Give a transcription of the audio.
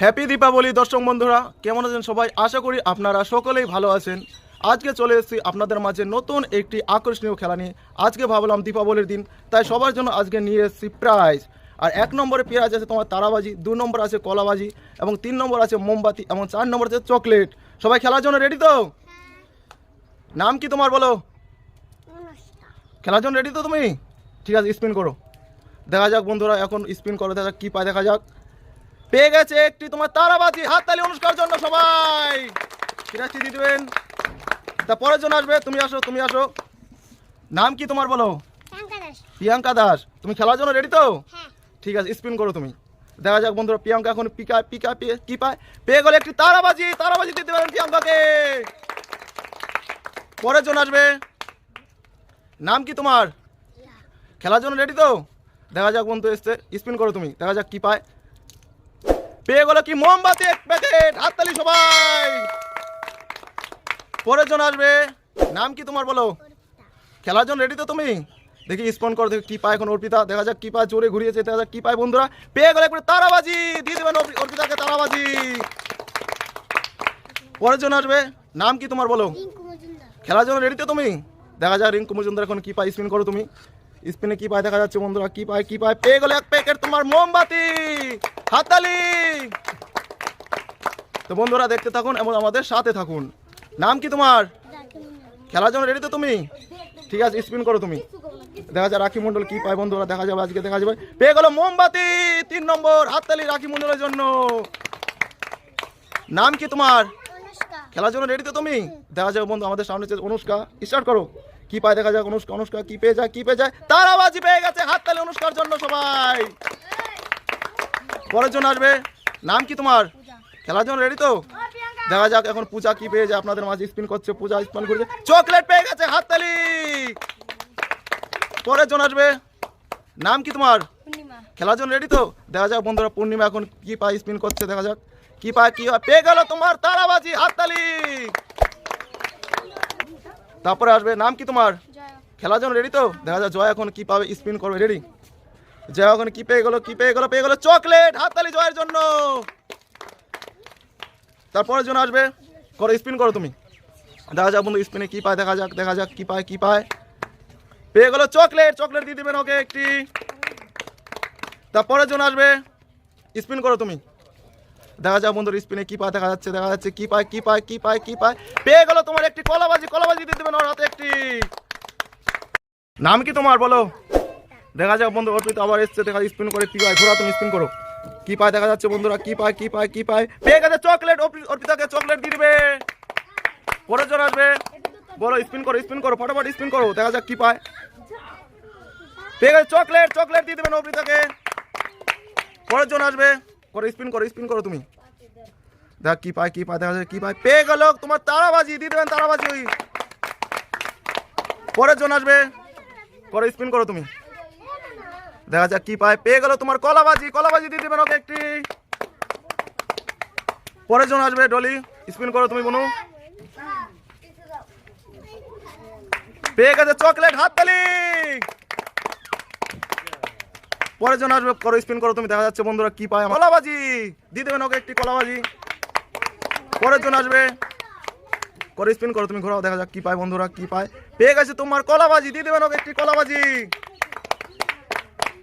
Happy Deepavali দর্শক বন্ধুরা। কেমন আছেন সবাই? আশা করি আপনারা সকলেই ভালো আছেন। আজকে চলে এসেছি আপনাদের মাঝে নতুন একটি আকর্ষণীয় খেলা নিয়ে। আজকে ভাবলাম দীপাবলির দিন তাই সবার জন্য আজকে নিয়ে এসেছি প্রাইজ আর এক নম্বরে পেঁয়াজ আছে তোমার তারাবাজি দু নম্বর আছে কলাবাজি এবং তিন নম্বর আছে মোমবাতি এবং চার নম্বর আছে চকলেট। সবাই খেলার জন্য রেডি তো? নাম কি তোমার বলো? খেলার জন্য রেডি তো তুমি? ঠিক আছে স্পিন করো। দেখা যাক বন্ধুরা এখন স্পিন করো দেখা যাক কী পায় দেখা যাক। পেয়ে গেছে একটি তোমার তারাবাজি হাততালি অনুষ্কার জন্য সবাই। কিরাচ্ছি দিয়ে দেবেন তা পরের জন্য আসবে তুমি আসো তুমি আসো। নাম কি তোমার বলো? প্রিয়াঙ্কা দাস। তুমি খেলার জন্য রেডি তো? ঠিক আছে স্পিন করো তুমি। দেখা যাক বন্ধুরা প্রিয়াঙ্কা এখন পিকা পিকা পেয়ে কি পায়? পেয়ে গেলে একটি তারাবাজি তারাবাজি দিতে পারেন প্রিয়াঙ্কাকে। পরের জন্য আসবে। নাম কি তোমার? খেলার জন্য রেডি তো? দেখা যাক বন্ধু এসছে স্পিন করো তুমি। দেখা যাক কি পায়। পেয়ে গেলো কি মোমবাতি এক প্যাকেট হাততালি সবাই। পরের জন আসবে। নাম কি তোমার বলো? খেলার জন্য রেডি তো তুমি? দেখি স্পন করো দেখি কি পায় এখন অর্পিতা। দেখা যাক কি পায় জোরে ঘুরিয়েছে দেখা যাক কি পায় বন্ধুরা। পেয়ে গেলে একবার তারাবাজি। দিয়ে দেবেন অর্পিতাকে তারাবাজি। পরের জন আসবে। নাম কি তোমার বলো? খেলার জন্য রেডি তো তুমি? দেখা যাক রিঙ্কু মজুমদার এখন কি পায় স্পিন করো তুমি। স্পিনে কি পায় দেখা যাচ্ছে বন্ধুরা কি পায় কি পায়। পেয়ে গেলে এক প্যাকেট তোমার মোমবাতি। হাততালি! তো বন্ধুরা দেখতে থাকুন এবং আমাদের সাথে থাকুন। নাম কি তোমার? খেলার জন্য রেডি তো তুমি? ঠিক আছে স্পিন করো তুমি। দেখা যায় রাখি মন্ডল কি পায় বন্ধুরা দেখা যাবে আজকে দেখা যাবে। পেয়ে গেল মোমবাতি তিন নম্বর হাততালি রাখি মন্ডলের জন্য। নাম কি তোমার? খেলার জন্য রেডি তো তুমি? দেখা যাবে বন্ধু আমাদের সামনে অনুষ্কা স্টার্ট করো। কি পায় দেখা যাক অনুষ্কা অনুষ্কা কি পেয়ে যায় কি পেয়ে যায়? তারাবাজি পেয়ে গেছে হাততালি অনুষ্কার জন্য সবাই। পরের জন্য আসবে। নাম কি তোমার? খেলার জন্য রেডি তো? দেখা যাক এখন পূজা কি পেয়ে যায়। আপনাদের মাঝে স্পিন করছে পূজা স্পিন করছে। চকলেট পেয়ে গেছে হাততালি! পরের জন আসবে। নাম কি তোমার? খেলার জন্য রেডি তো? দেখা যাক বন্ধুরা পূর্ণিমা এখন কি পায় স্পিন করছে দেখা যাক। কি পায় কি হয়? পেয়ে গেল তোমার তারাবাজি হাততালি! তারপরে আসবে নাম কি তোমার? খেলার জন্য রেডি তো? দেখা যাক জয় এখন কি পাবে স্পিন করবে। রেডি জয় এখন কি পেয়ে গেল, কি পেয়ে গেল পেয়ে গেল চকলেট হাততালি জয়ের জন্য। তারপরের জন্য আসবে, করো স্পিন করো তুমি। দেখা যাক বন্ধু স্পিনে কি পায়, দেখা যাক দেখা যাক কি পায় কি পায়। পেয়ে গেলো চকলেট চকলেট দিয়ে দেবেন ওকে একটি। তারপরের জন্য আসবে স্পিন করো তুমি। দেখা যাক বন্ধুর স্পিনে কি পায়, দেখা যাচ্ছে দেখা যাচ্ছে, কি পায় কি পায় কি পায় কি পায়। পেয়ে গেলো তোমার একটি কলাবাজি কলাবাজি দিয়ে দেবেন ওর হাতে একটি। নাম কি তোমার, বলো? দেখা যাক বন্ধু, অর্পিত আবার এসছে, দেখা স্পিন করে কি পায়। ঘোরা তুমি স্পিন করো। কি পায় দেখা যাচ্ছে বন্ধুরা, কি পায় কি পায় কি পায়। পেয়ে গেছে চকলেট অর্পিতাকে চকলেট দিবে। পরের জন আসবে। বলো স্পিন করো স্পিন করো, ফটাফট স্পিন করো, দেখা যাক কি পায়। পেয়ে গেছে চকলেট চকলেট দিয়ে দেবেন অর্পিতাকে। জন আসবে। করো স্পিন করো স্পিন করো তুমি। দেখ কি পায় কি পায়, দেখা যাচ্ছে কি পায়। পেয়ে গেল তোমার তারাবাজি, দিয়ে দেবেন তারাবাজি। ওই পরের জন আসবে। করো স্পিন করো তুমি। দেখা যাক কি পায়। পেয়ে গেল তোমার কলাবাজি কলাবাজি দিয়ে দেবেন ওকে একটি। পরের জন আসবে, ডলি স্পিন করো তুমি, বনু। পেয়ে গেছে চকলেট হাততালি পরের জন আসবে, করো স্পিন করো তুমি, দেখা যাচ্ছে বন্ধুরা কি পায় কলাবাজি, দিয়ে দেবেন ওকে একটি কলাবাজি। পরের জন আসবে, করে স্পিন করো তুমি, ঘোরাও, দেখা যাক কি পায় বন্ধুরা, কি পায়। পেয়ে গেছে তোমার কলাবাজি, দিয়ে দেবেন ওকে একটি কলাবাজি।